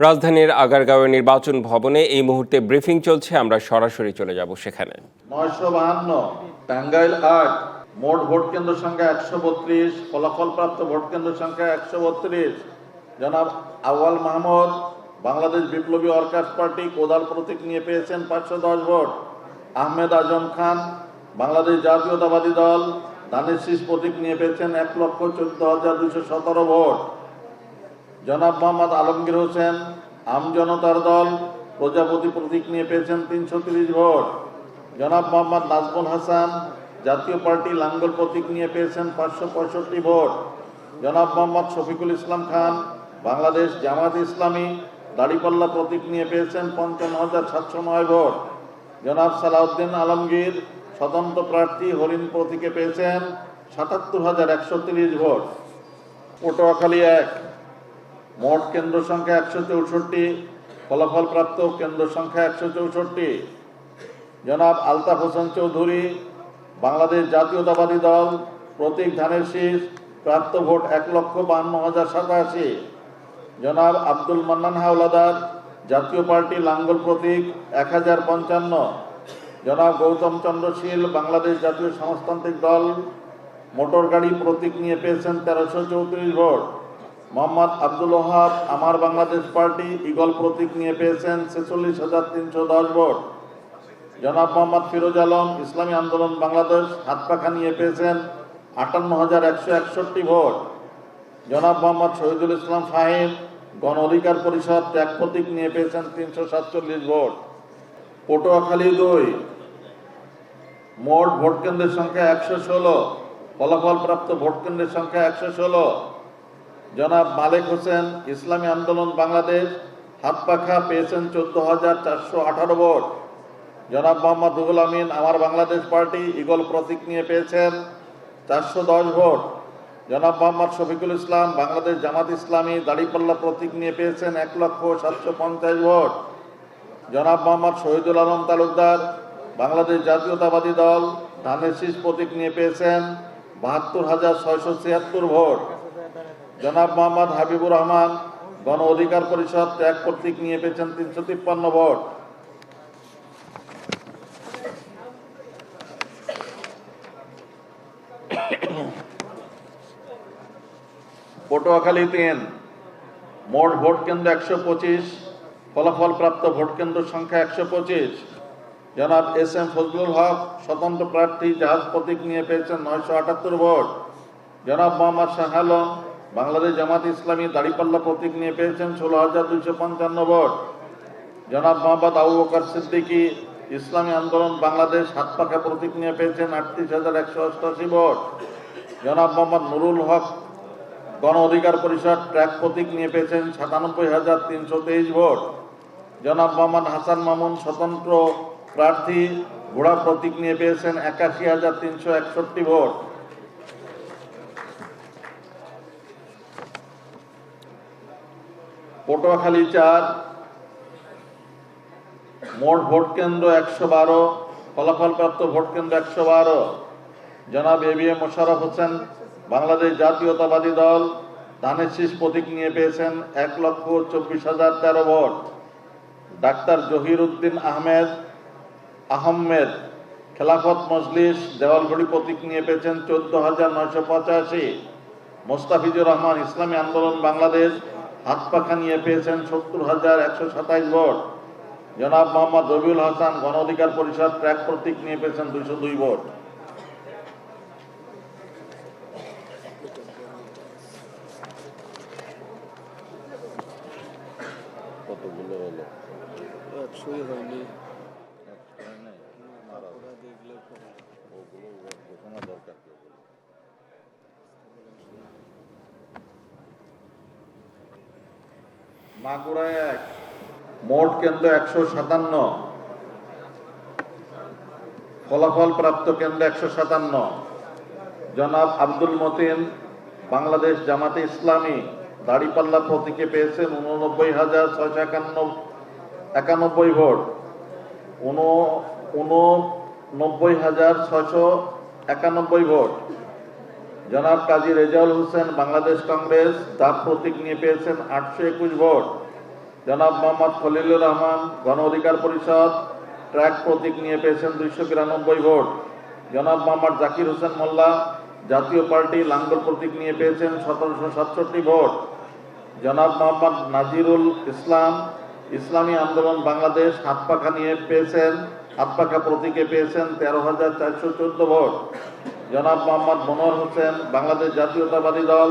রাজধানীর আগারগাঁওয়ের নির্বাচন ভবনে এই মুহূর্তে ব্রিফিং চলছে, আমরা সরাসরি চলে যাব সেখানে। নয়শো বাহান্ন, টাঙ্গাইল আট, মোট ভোট কেন্দ্র সংখ্যা একশো বত্রিশ ফলাফল প্রাপ্ত ভোট কেন্দ্র সংখ্যা একশো বত্রিশ। জনাব আওয়াল মাহমুদ, বাংলাদেশ বিপ্লবী ওয়ার্কার্স পার্টি কোদাল প্রতীক নিয়ে পেয়েছেন পাঁচশো দশ ভোট। আহমেদ আজম খান, বাংলাদেশ জাতীয়তাবাদী দল দানের শীষ প্রতীক নিয়ে পেয়েছেন এক লক্ষ চোদ্দ হাজার দুশো সতেরো ভোট। জনাব মোহাম্মদ আলমগীর হোসেন আমজনতার দল, প্রজাপতি প্রতীক নিয়ে পেয়েছেন তিনশো তিরিশ ভোট। জনাব মোহাম্মদ নাজমুল হাসান, জাতীয় পার্টি লাঙ্গল প্রতীক নিয়ে পেয়েছেন পাঁচশো পঁয়ষট্টি ভোট। জনাব মোহাম্মদ শফিকুল ইসলাম খান, বাংলাদেশ জামাত ইসলামী, দাড়িপাল্লা প্রতীক নিয়ে পেয়েছেন পঞ্চান্ন হাজার সাতশো নয় ভোট। জনাব সালাউদ্দিন আলমগীর, স্বতন্ত্র প্রার্থী হরিণ প্রতীকে পেয়েছেন সাতাত্তর হাজার একশো তিরিশ ভোট। পটুয়াখালী এক। মোট কেন্দ্র সংখ্যা একশো চৌষট্টি ফলাফল প্রাপ্ত কেন্দ্র সংখ্যা একশো চৌষট্টি। জনাব আলতাফ হোসেন চৌধুরী, বাংলাদেশ জাতীয়তাবাদী দল, প্রতীক ধানের শীষ, প্রাপ্ত ভোট এক লক্ষ বান্ন হাজার সাতাশি। জনাব আব্দুল মান্নান হাওলাদার, জাতীয় পার্টি লাঙ্গল প্রতীক এক হাজার পঞ্চান্ন। জনাব গৌতম চন্দ্র শীল, বাংলাদেশ জাতীয় সমাজতান্ত্রিক দল মোটর গাড়ি প্রতীক নিয়ে পেয়েছেন তেরোশো চৌত্রিশ ভোট। মোহাম্মদ আব্দুল ওহাব আমার বাংলাদেশ পার্টি ইগল প্রতীক নিয়ে পেয়েছেন ছেচল্লিশ হাজার তিনশো দশ ভোট। জনাব মোহাম্মদ ফিরোজ আলম, ইসলামী আন্দোলন বাংলাদেশ হাত পাখা নিয়ে পেয়েছেন আটান্ন হাজার একশো একষট্টি ভোট। জনাব মোহাম্মদ শহীদুল ইসলাম ফাহিম, গণ অধিকার পরিষদ ত্যাগ প্রতীক নিয়ে পেয়েছেন তিনশো সাতচল্লিশ ভোট। পটুয়াখালী দুই, মোট ভোট কেন্দ্রের সংখ্যা একশো ষোলো ফলাফল প্রাপ্ত ভোট কেন্দ্রের সংখ্যা একশো ষোলো। জনাব মালেক হোসেন, ইসলামী আন্দোলন বাংলাদেশ, হাত পাখা পেয়েছেন চোদ্দ হাজার চারশো আঠারো ভোট। জনাব মোহাম্মদ রুহুল আমিন, আমার বাংলাদেশ পার্টি ইগল প্রতীক নিয়ে পেয়েছেন চারশো দশ ভোট। জনাব মোহাম্মদ শফিকুল ইসলাম, বাংলাদেশ জামাত ইসলামী, দাড়িপাল্লা প্রতীক নিয়ে পেয়েছেন এক লক্ষ সাতশো পঞ্চাশ ভোট। জনাব মোহাম্মদ শহীদুল আলম তালুকদার, বাংলাদেশ জাতীয়তাবাদী দল, ধানের শীষ প্রতীক নিয়ে পেয়েছেন বাহাত্তর হাজার ছয়শো ছিয়াত্তর ভোট। জনাব মোহাম্মদ হাবিবুর রহমান, গণ অধিকার পরিষদ ত্যাগ প্রতীক নিয়ে পেয়েছেন তিনশো তিপ্পান্ন ভোট। পটুয়াখালী তিন, মোট ভোট কেন্দ্র একশো পঁচিশ ফলাফল প্রাপ্ত ভোট কেন্দ্র সংখ্যা একশো পঁচিশ। জনাব এস এম ফজলুল হক, স্বতন্ত্র প্রার্থী জাহাজ প্রতীক নিয়ে পেয়েছেন নয়শো আটাত্তর ভোট। জনাব মোহাম্মদ শাহ আলম বাংলাদেশ জামাত ইসলামী দাড়িপাল্লা প্রতীক নিয়ে পেয়েছেন ষোলো হাজার দুইশো পঞ্চান্ন ভোট। জনাব মোহাম্মদ আবু বকর সিদ্দিকী, ইসলামী আন্দোলন বাংলাদেশ হাত পাখা প্রতীক নিয়ে পেয়েছেন আটত্রিশ হাজার একশো অষ্টআশি ভোট। জনাব মোহাম্মদ নুরুল হক, গণ অধিকার পরিষদ ট্র্যাক প্রতীক নিয়ে পেয়েছেন সাতানব্বই হাজার তিনশো তেইশ ভোট। জনাব মোহাম্মদ হাসান মামুন, স্বতন্ত্র প্রার্থী, ঘোড়া প্রতীক নিয়ে পেয়েছেন একাশি হাজার তিনশো একষট্টি ভোট। পটুয়াখালী চার, মোট ভোট কেন্দ্র একশো বারো ফলাফল প্রাপ্ত ভোট কেন্দ্র একশো বারো। জনাব A B M Mosharraf Hossain, Bangladesh Jatiyatabadi Dal, ধানের শীষ প্রতীক নিয়ে পেয়েছেন এক লক্ষ চব্বিশ হাজার তেরো ভোট। ডাক্তার জহির উদ্দিন আহমেদ আহমেদ খেলাফত মজলিস, দেওয়ালঘড়ি প্রতীক নিয়ে পেয়েছেন চোদ্দ হাজার নয়শো পঁচাশি। মোস্তাফিজুর রহমান, ইসলামী আন্দোলন বাংলাদেশ। হাত পাখা নিয়ে পেয়েছেন সত্তর হাজার একশো সাতাইশ ভোট। জনাব মোহাম্মদ রবিউল হাসান গণ অধিকার পরিষদ ট্র্যাক প্রতীক নিয়ে পেয়েছেন দুইশো দুই ভোট। এক। মোট কেন্দ্র একশো সাতান্ন। ফলাফল প্রাপ্ত কেন্দ্র একশো সাতান্ন। জনাব আব্দুল মতিন, বাংলাদেশ জামাতে ইসলামী, দাড়িপাল্লা প্রতীকে পেয়েছেন উননব্বই হাজার ছয়শো একান্ন, একানব্বই ভোট। উন, উননব্বই হাজার ছয়শো একানব্বই ভোট। জনাব কাজী রেজাউল হোসেন, বাংলাদেশ কংগ্রেস ডাক প্রতীক নিয়ে পেয়েছেন আটশো একুশ ভোট। জনাব মোহাম্মদ খলিলুর রহমান, গণ অধিকার পরিষদ, ট্র্যাক প্রতীক নিয়ে পেয়েছেন দুইশো বিরানব্বই ভোট। জনাব মোহাম্মদ জাকির হোসেন মোল্লা, জাতীয় পার্টি লাঙ্গল প্রতীক নিয়ে পেয়েছেন সতেরোশো সাতষট্টি ভোট। জনাব মোহাম্মদ নাজিরুল ইসলাম, ইসলামী আন্দোলন বাংলাদেশ হাত পাখা নিয়ে পেয়েছেন হাত পাখা প্রতীকে পেয়েছেন তেরো হাজার চারশো চোদ্দ ভোট। জনাব মোহাম্মদ মনোয়ার হোসেন, বাংলাদেশ জাতীয়তাবাদী দল,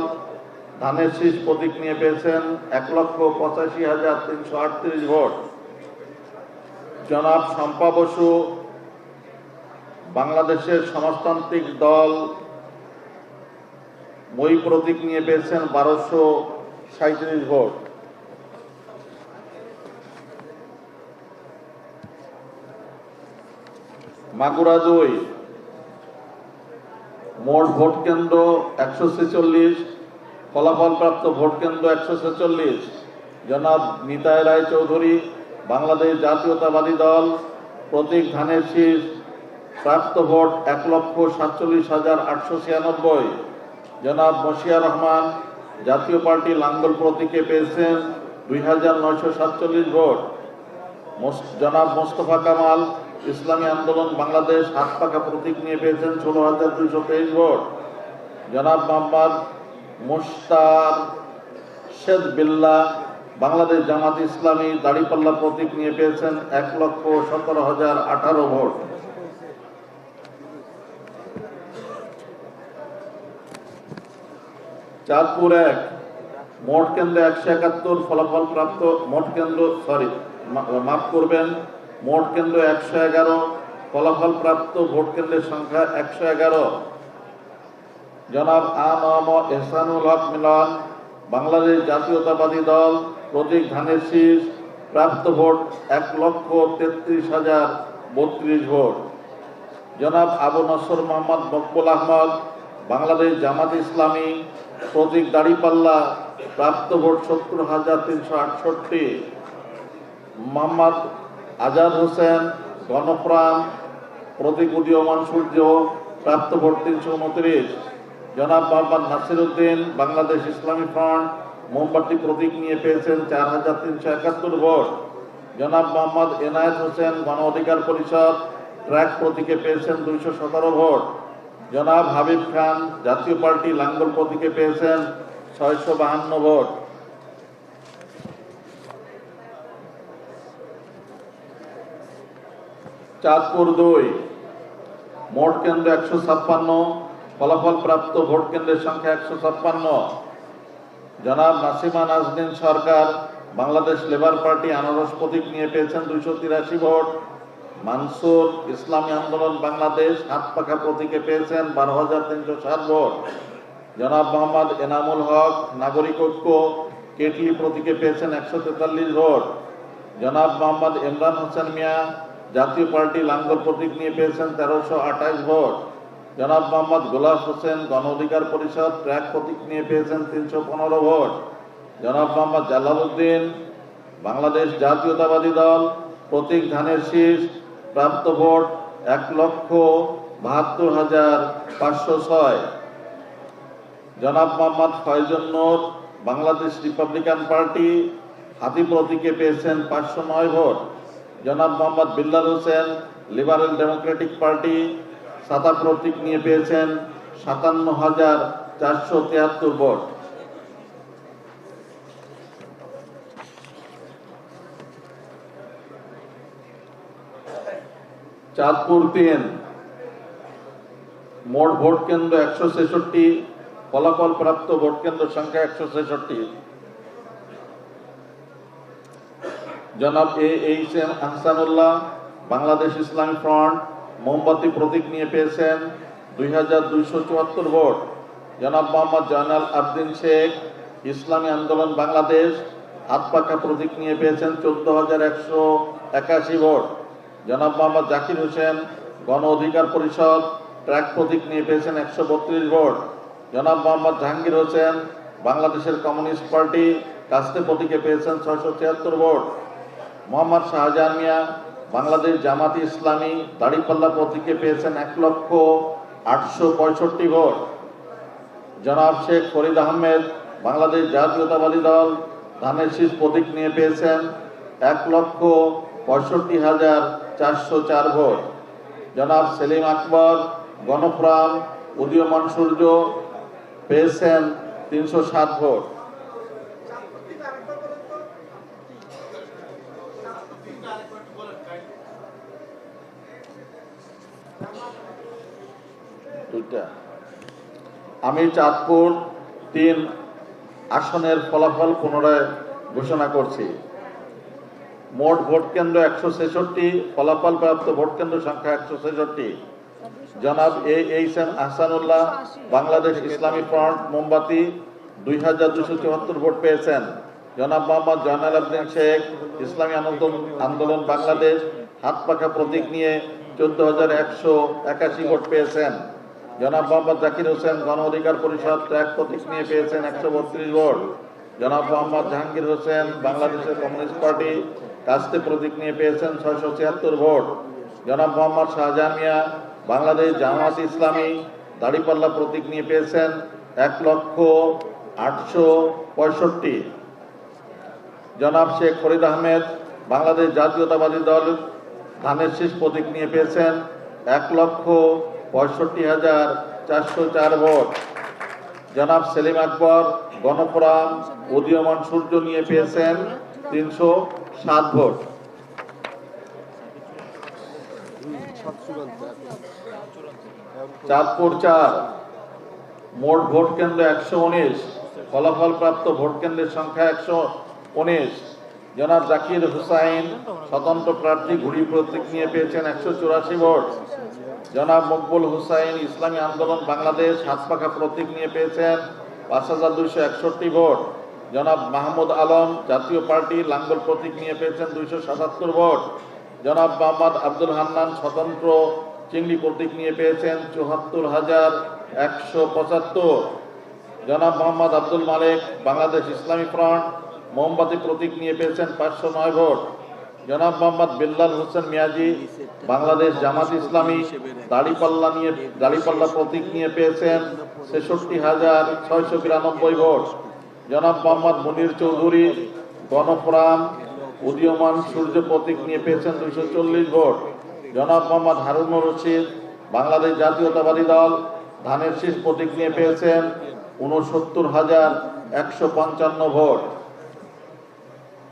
ধানের শীষ প্রতীক নিয়ে পেয়েছেন এক লক্ষ পঁচাশি হাজার তিনশো আটত্রিশ ভোট। জনাব শম্পা বসু, বাংলাদেশের সমাজতান্ত্রিক দল, মই প্রতীক নিয়ে পেয়েছেন বারোশো সাঁত্রিশ ভোট। মাগুরা দুই মোট ভোট কেন্দ্র একশো ছেচল্লিশ, ফলাফলপ্রাপ্ত ভোট কেন্দ্র একশো ছেচল্লিশ। জনাব নিতাই রায় চৌধুরী বাংলাদেশ জাতীয়তাবাদী দল, প্রতীক ধানের শীষ, প্রাপ্ত ভোট এক লক্ষ সাতচল্লিশ হাজার আটশো ছিয়ানব্বই। জনাব মশিয়া রহমান, জাতীয় পার্টি লাঙ্গল প্রতীকে পেয়েছেন দুই হাজার নয়শো সাতচল্লিশ ভোট। জনাব মোস্তফা কামাল ইসলামী আন্দোলন বাংলাদেশ হাত পাকা প্রতীক নিয়ে পেয়েছেন ষোলো হাজার দুইশো তেইশ ভোট। জনাব মোহাম্মদ মুস্তার শেদ বিল্লা বাংলাদেশ জামাত ইসলামী দাড়িপাল্লা প্রতীক নিয়ে পেয়েছেন এক লক্ষ সতেরো হাজার আঠারো ভোট। চাঁদপুর এক, মোট কেন্দ্রে একশো একাত্তর ফলাফল প্রাপ্ত, মোট কেন্দ্র সরি মাফ করবেন মোট কেন্দ্র একশো এগারো ফলাফল প্রাপ্ত ভোট কেন্দ্রের সংখ্যা একশো এগারো। জনাব আনম এহসানুল হক মিলন, বাংলাদেশ জাতীয়তাবাদী দল, প্রতীক ধানের শীষ, প্রাপ্ত ভোট এক লক্ষ তেত্রিশ হাজার বত্রিশ ভোট। জনাব আবু নসর মোহাম্মদ মকবুল আহমদ, বাংলাদেশ জামাত ইসলামী, প্রতীক দাড়িপাল্লা, প্রাপ্ত ভোট সত্তর হাজার তিনশো আটষট্টি। মোহাম্মদ আজাদ হোসেন, গণপ্রাণ প্রতীক উদীয়মান সূর্য প্রাপ্ত ভোট তিনশো উনত্রিশ। জনাব মোহাম্মদ নাসির উদ্দিন বাংলাদেশ ইসলামী ফ্রন্ট, মোমবাতি প্রতীক নিয়ে পেয়েছেন চার হাজার তিনশো একাত্তর ভোট। জনাব মোহাম্মদ এনায়েত হোসেন, গণ অধিকার পরিষদ, ট্র্যাক প্রতীকে পেয়েছেন দুইশো সতেরো ভোট। জনাব হাবিব খান, জাতীয় পার্টি লাঙ্গল প্রতীকে পেয়েছেন ছয়শো বাহান্ন ভোট। চাঁদপুর দুই। মোট কেন্দ্র একশো ছাপ্পান্ন ফলাফল প্রাপ্ত ভোট কেন্দ্রের সংখ্যা একশো ছাপ্পান্ন। জনাব নাসিমা নাজদিন সরকার বাংলাদেশ লেবার পার্টি আনারস প্রতীক নিয়ে পেয়েছেন দুইশো তিরাশি ভোট। মানসুর ইসলামী আন্দোলন বাংলাদেশ হাত পাখা প্রতীকে পেয়েছেন বারো হাজার তিনশো ষাট ভোট। জনাব মোহাম্মদ এনামুল হক নাগরিক ঐক্য কেটলি প্রতীকে পেয়েছেন একশো তেতাল্লিশ ভোট। জনাব মোহাম্মদ ইমরান হোসেন মিয়া জাতীয় পার্টি লাঙ্গল প্রতীক নিয়ে পেয়েছেন তেরোশো আঠাশ ভোট। জনাব মোহাম্মদ গোলাপ হোসেন গণ অধিকার পরিষদ ট্র্যাক প্রতীক নিয়ে পেয়েছেন তিনশো পনেরো ভোট। জনাব মোহাম্মদ জালালউদ্দিন বাংলাদেশ জাতীয়তাবাদী দল, প্রতীক ধানের শীষ, প্রাপ্ত ভোট এক লক্ষ বাহাত্তর হাজার পাঁচশো ছয়। জনাব মোহাম্মদ ফয়জুন নূর, বাংলাদেশ রিপাবলিকান পার্টি হাতি প্রতীকে পেয়েছেন পাঁচশো নয় ভোট। জনাব Mohammad Billal Hossain, Liberal Democratic Party সাতা প্রতীক নিয়ে পেয়েছেন সাতান্ন হাজার চারশো তিয়াত্তর ভোট। চাঁদপুর তিন, মোট ভোট কেন্দ্র একশো ছেষট্টি, ফলাফল প্রাপ্ত ভোট কেন্দ্র সংখ্যা একশো ছেষট্টি। জনাব A H M Ahsanullah, Bangladesh Islami Front, মোমবাতি প্রতীক নিয়ে পেয়েছেন দুই হাজার দুইশো চুয়াত্তর ভোট। জনাব মোহাম্মদ জয়নাল আবদিন শেখ, ইসলামী আন্দোলন বাংলাদেশ হাত পাখা প্রতীক নিয়ে পেয়েছেন চোদ্দ হাজার একশো একাশি ভোট। জনাব মোহাম্মদ জাকির হোসেন, গণ অধিকার পরিষদ, ট্র্যাক প্রতীক নিয়ে পেয়েছেন একশো বত্রিশ ভোট। জনাব মোহাম্মদ জাহাঙ্গীর হোসেন, বাংলাদেশের কমিউনিস্ট পার্টি, কাস্তে প্রতীকে পেয়েছেন ছয়শো ছিয়াত্তর ভোট। মোহাম্মদ শাহজাহান মিয়া, বাংলাদেশ জামাতি ইসলামী দাড়িপাল্লা প্রতীকে পেয়েছেন এক লক্ষ আটশো পঁয়ষট্টি ভোট। জনাব শেখ ফরিদ আহমেদ, বাংলাদেশ জাতীয়তাবাদী দল, ধানের শীষ প্রতীক নিয়ে পেয়েছেন এক লক্ষ পঁয়ষট্টি হাজার চারশো চার ভোট। জনাব সেলিম আকবর গণফ্রাম উদীয়মান সূর্য পেয়েছেন তিনশো সাত ভোট। দুইটা। আমি চাঁদপুর তিন আসনের ফলাফল পুনরায় ঘোষণা করছি। মোট ভোট কেন্দ্র একশো ছেষট্টি ফলাফল প্রাপ্ত ভোট কেন্দ্র সংখ্যা একশো ছেষট্টি। জনাব A H M Ahsanullah, Bangladesh Islami Front, মোমবাতি, দুই হাজার দুশো চুয়াত্তর ভোট পেয়েছেন। জনাব মোহাম্মদ জয়নাল আবদিন শেখ, ইসলামী আন্দোলন আন্দোলন বাংলাদেশ, হাত পাখা প্রতীক নিয়ে চোদ্দ হাজার একশো একাশি ভোট পেয়েছেন। জনাব মোহাম্মদ জাকির হোসেন গণ অধিকার পরিষদ ট্র্যাক প্রতীক নিয়ে পেয়েছেন একশো বত্রিশ ভোট। জনাব মোহাম্মদ জাহাঙ্গীর হোসেন বাংলাদেশের কমিউনিস্ট পার্টি কাস্তে প্রতীক নিয়ে পেয়েছেন ছয়শো ছিয়াত্তর ভোট। জনাব মোহাম্মদ শাহজাহান মিয়া বাংলাদেশ জামাত ইসলামী দাড়িপাল্লা প্রতীক নিয়ে পেয়েছেন এক লক্ষ আটশো পঁয়ষট্টি। জনাব শেখ ফরিদ আহমেদ বাংলাদেশ জাতীয়তাবাদী দল ধানের শীষ প্রতীক নিয়ে পেয়েছেন এক লক্ষ পঁয়ষট্টি হাজার চারশো চার ভোট। জনাব সেলিম আকবর, গণফোরাম, উদীয়মান সূর্য নিয়ে পেয়েছেন তিনশো সাত ভোট। চাঁদপুর চার, মোট ভোট কেন্দ্র একশো উনিশ ফলাফল প্রাপ্ত ভোট কেন্দ্রের সংখ্যা একশো উনিশ। জনাব জাকির হুসাইন স্বতন্ত্র প্রার্থী ঘুড়ি প্রতীক নিয়ে পেয়েছেন একশো চুরাশি ভোট। জনাব মকবুল হুসাইন, ইসলামী আন্দোলন, বাংলাদেশ, হাতপাখা প্রতীক নিয়ে পেয়েছেন পাঁচ হাজার দুইশো একষট্টি ভোট। জনাব মাহমুদ আলম, জাতীয় পার্টি, লাঙ্গল প্রতীক নিয়ে পেয়েছেন দুইশো সাতাত্তর ভোট। জনাব মোহাম্মদ আব্দুল হান্নান, স্বতন্ত্র চিংড়ি প্রতীক নিয়ে পেয়েছেন চুয়াত্তর হাজার একশো পঁচাত্তর। জনাব মোহাম্মদ আব্দুল মালিক, বাংলাদেশ ইসলামী ফ্রন্ট মোমবাতি প্রতীক নিয়ে পেয়েছেন পাঁচশো নয় ভোট। জনাব মোহাম্মদ বিল্লাল হোসেন মিয়াজি, বাংলাদেশ জামাত ইসলামী, দাড়িপাল্লা নিয়ে, দাড়িপাল্লা প্রতীক নিয়ে পেয়েছেন ছেষট্টি হাজার ছয়শো বিরানব্বই ভোট। জনাব মোহাম্মদ মুনির চৌধুরী, গণফোরাম, উদীয়মান সূর্য প্রতীক নিয়ে পেয়েছেন দুইশো চল্লিশ ভোট। জনাব মোহাম্মদ হারুনুর রশিদ, বাংলাদেশ জাতীয়তাবাদী দল, ধানের শীষ প্রতীক নিয়ে পেয়েছেন উনসত্তর হাজার একশো পঞ্চান্ন ভোট।